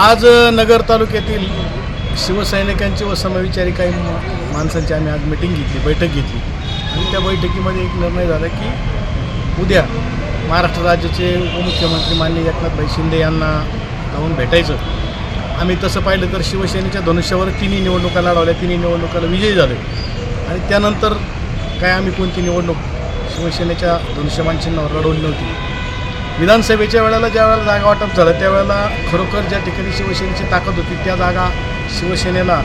आज नगर तालुक्यातील शिवसैनिकांची व समविचारी काही माणसांची आम्ही आज मिटिंग घेतली बैठक घेतली. आणि त्या बैठकीमध्ये एक निर्णय झाला की उद्या महाराष्ट्र राज्याचे उपमुख्यमंत्री माननीय एकनाथभाई शिंदे यांना जाऊन भेटायचं. आम्ही तसं पाहिलं तर शिवसेनेच्या धनुष्यावर तिन्ही निवडणुका लढवल्या तिन्ही निवडणुकाला विजयी झाले. आणि त्यानंतर काय आम्ही कोणती निवडणूक शिवसेनेच्या धनुष्यमान चिन्हावर लढवली नव्हती? विधानसभेच्या वेळेला ज्या वेळेला जागा वाटप झालं त्यावेळेला खरोखर ज्या ठिकाणी शिवसेनेची ताकद होती त्या जागा शिवसेनेला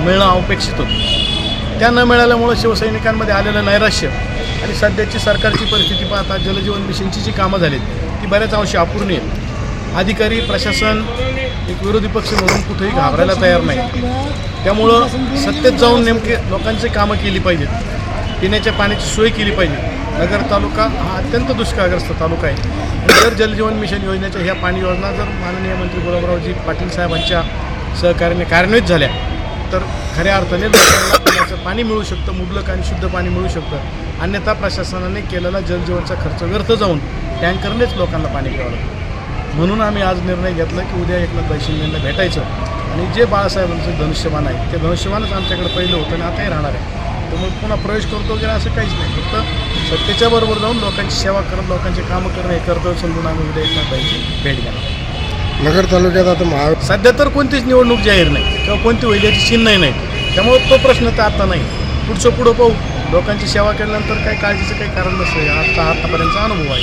मिळणं अपेक्षित होतं. त्या न मिळाल्यामुळं शिवसैनिकांमध्ये आलेलं नैराश्य आणि सध्याची सरकारची परिस्थिती पाहता जलजीवन मिशनची जी कामं झालीत ती बऱ्याच अंशी अपूर्ण आहेत अधिकारी प्रशासन एक विरोधी पक्ष म्हणून कुठेही घाबरायला तयार नाही. त्यामुळं सत्तेत जाऊन नेमके लोकांची कामं केली पाहिजेत. पिण्याच्या पाण्याची सोय केली पाहिजे. नगर तालुका हा अत्यंत दुष्काळग्रस्त तालुका आहे. जर जलजीवन मिशन योजनेच्या ह्या पाणी योजना जर माननीय मंत्री गुलाबरावजी पाटील साहेबांच्या सहकार्याने कार्यान्वित झाल्या तर खऱ्या अर्थाने लोकांना पिण्याचं पाणी मिळू शकतं मुबलक आणि शुद्ध पाणी मिळू शकतं. अन्यथा प्रशासनाने केलेला जलजीवनचा खर्च व्यर्थ जाऊन टँकरनेच लोकांना पाणी प्यावं लागतं. म्हणून आम्ही आज निर्णय घेतला की उद्या एकनाथ शिंदेंना भेटायचं. आणि जे बाळासाहेबांचं धनुष्यबाण आहे ते धनुष्यबाणच आमच्याकडे पहिलं होतं आणि आताही राहणार आहे. त्यामुळे पुन्हा प्रवेश करतो वगैरे असं काहीच नाही. फक्त सत्तेच्या बरोबर जाऊन लोकांची सेवा करत लोकांचे कामं करणं हे कर्तव्य समजून आम्ही उद्या एकनाथबाईची भेट घेणार नगर तालुक्यात आता महा सध्या तर कोणतीच निवडणूक जाहीर नाही किंवा कोणती होईल याची चिन्हही नाही. त्यामुळे तो प्रश्न तर आता नाही. पुढचं पुढं पाहू. लोकांची सेवा केल्यानंतर काही काळजीचं काही कारण नसतं. आता आतापर्यंतचा अनुभव आहे.